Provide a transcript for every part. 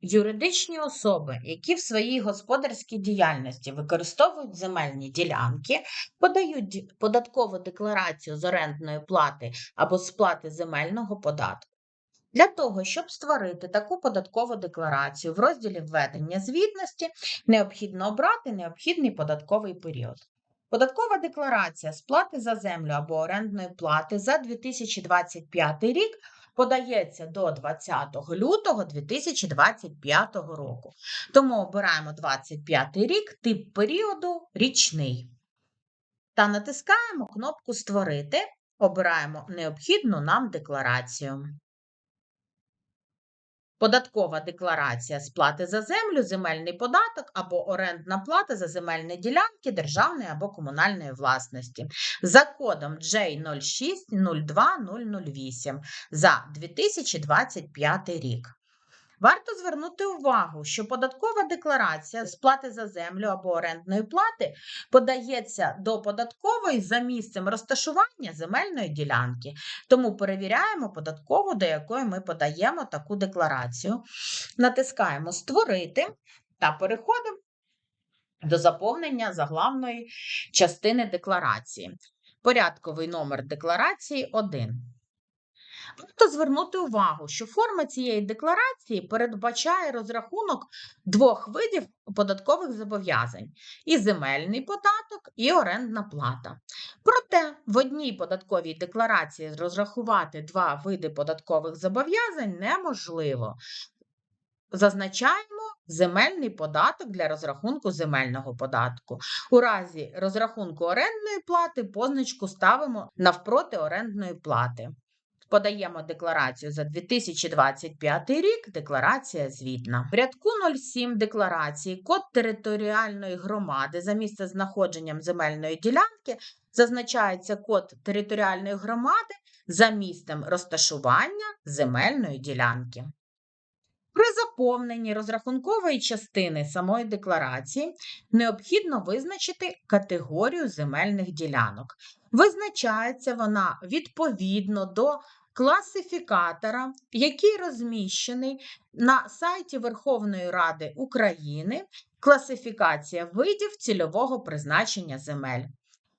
Юридичні особи, які в своїй господарській діяльності використовують земельні ділянки, подають податкову декларацію з орендної плати або сплати земельного податку. Для того, щоб створити таку податкову декларацію в розділі введення звітності, необхідно обрати необхідний податковий період. Податкова декларація сплати за землю або орендної плати за 2025 рік подається до 20 лютого 2025 року. Тому обираємо 25 рік, тип періоду річний. Та натискаємо кнопку Створити, обираємо необхідну нам декларацію. Податкова декларація сплати за землю, земельний податок або орендна плата за земельні ділянки державної або комунальної власності за кодом J06020008 за 2025 рік. Варто звернути увагу, що податкова декларація сплати за землю або орендної плати подається до податкової за місцем розташування земельної ділянки. Тому перевіряємо податкову, до якої ми подаємо таку декларацію. Натискаємо Створити та переходимо до заповнення заглавної частини декларації. Порядковий номер декларації 1. Варто звернути увагу, що форма цієї декларації передбачає розрахунок двох видів податкових зобов'язань: і земельний податок, і орендна плата. Проте в одній податковій декларації розрахувати два види податкових зобов'язань неможливо. Зазначаємо земельний податок для розрахунку земельного податку. У разі розрахунку орендної плати позначку ставимо навпроти орендної плати. Подаємо декларацію за 2025 рік. Декларація звітна. В рядку 07 декларації код територіальної громади за місцезнаходженням земельної ділянки зазначається код територіальної громади за місцем розташування земельної ділянки. При заповненні розрахункової частини самої декларації необхідно визначити категорію земельних ділянок. Визначається вона відповідно до класифікатора, який розміщений на сайті Верховної Ради України класифікація видів цільового призначення земель.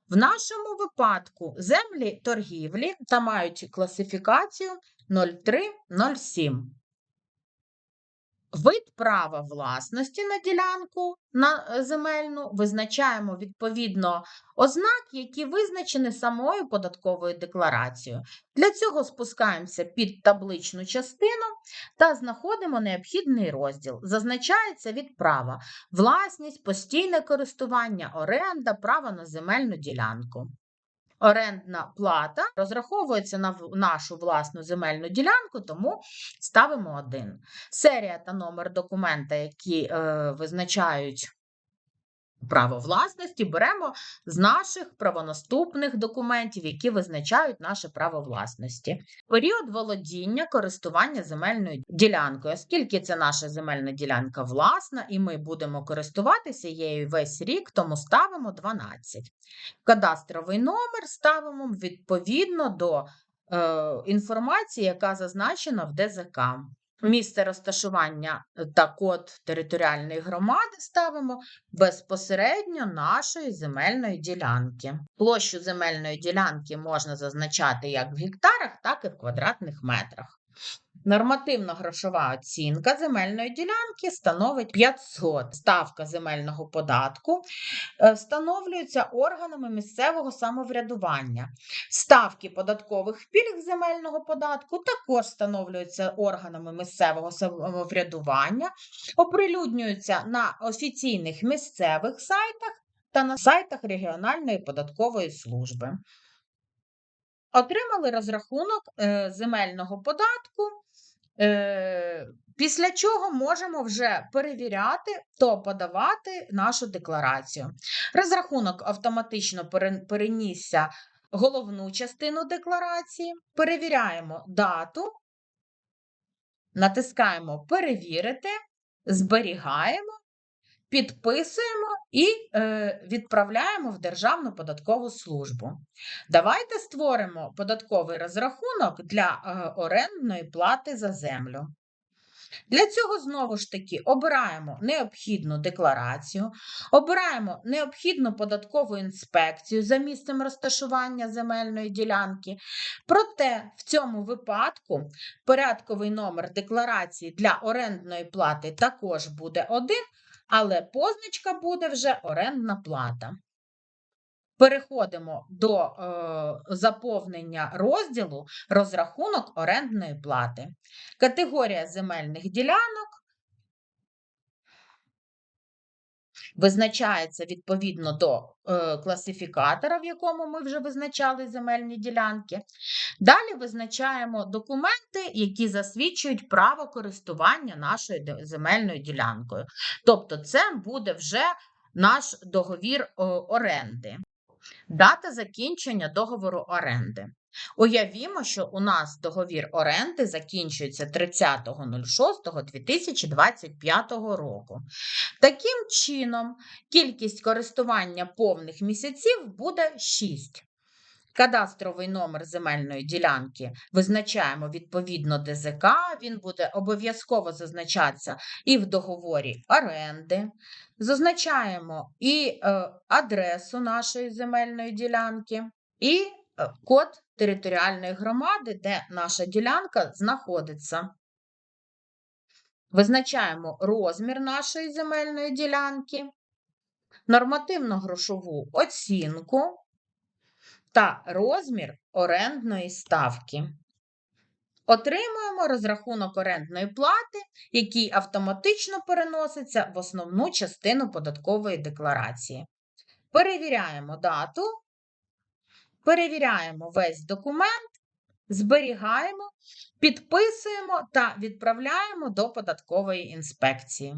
В нашому випадку землі торгівлі та мають класифікацію 0307. Вид права власності на ділянку на е, земельну визначаємо відповідно ознак, які визначені самою податковою декларацією. Для цього спускаємося під табличну частину та знаходимо необхідний розділ. Зазначається від права власність, постійне користування, оренда, право на земельну ділянку. Орендна плата розраховується на нашу власну земельну ділянку, тому ставимо один. Серія та номер документа, які е, визначають право власності, беремо з наших правонаступних документів, які визначають наше право власності. Період володіння користування земельною ділянкою, оскільки це наша земельна ділянка власна, і ми будемо користуватися її весь рік, тому ставимо 12. Кадастровий номер ставимо відповідно до е, інформації, яка зазначена в ДЗК. Місце розташування е, та код територіальної громади ставимо безпосередньо нашої земельної ділянки. Площу земельної ділянки можна зазначати як в гектарах, так і в квадратних метрах. Нормативна грошова оцінка земельної ділянки становить 500. Ставка земельного податку е, встановлюється органами місцевого самоврядування. Ставки податкових пільг земельного податку також встановлюються органами місцевого самоврядування, оприлюднюються на офіційних місцевих сайтах та на сайтах регіональної податкової служби. Отримали розрахунок е, земельного податку. Е, після чого можемо вже перевіряти то подавати нашу декларацію. Розрахунок автоматично перенісся головну частину декларації, перевіряємо дату, натискаємо Перевірити, зберігаємо підписуємо і е, відправляємо в Державну податкову службу. Давайте створимо податковий розрахунок для е, орендної плати за землю. Для цього знову ж таки обираємо необхідну декларацію, обираємо необхідну податкову інспекцію за місцем розташування земельної ділянки. Проте в цьому випадку порядковий номер декларації для орендної плати також буде один, але позначка буде вже орендна плата. Переходимо до е, заповнення розділу розрахунок орендної плати. Категорія земельних ділянок визначається відповідно до е, класифікатора, в якому ми вже визначали земельні ділянки. Далі визначаємо документи, які засвідчують право користування нашою земельною ділянкою. Тобто, це буде вже наш договір е, оренди. Дата закінчення договору оренди. Уявімо, що у нас договір оренди закінчується 30.06.2025 року. Таким чином, кількість користування повних місяців буде 6. Кадастровий номер земельної ділянки визначаємо відповідно ДЗК, він буде обов'язково зазначатися і в договорі оренди. Зазначаємо і е, адресу нашої земельної ділянки, і е, код територіальної громади, де наша ділянка знаходиться. Визначаємо розмір нашої земельної ділянки, нормативно-грошову оцінку та розмір орендної ставки. Отримуємо розрахунок орендної плати, який автоматично переноситься в основну частину податкової декларації. Перевіряємо дату, перевіряємо весь документ, зберігаємо, підписуємо та відправляємо до податкової інспекції.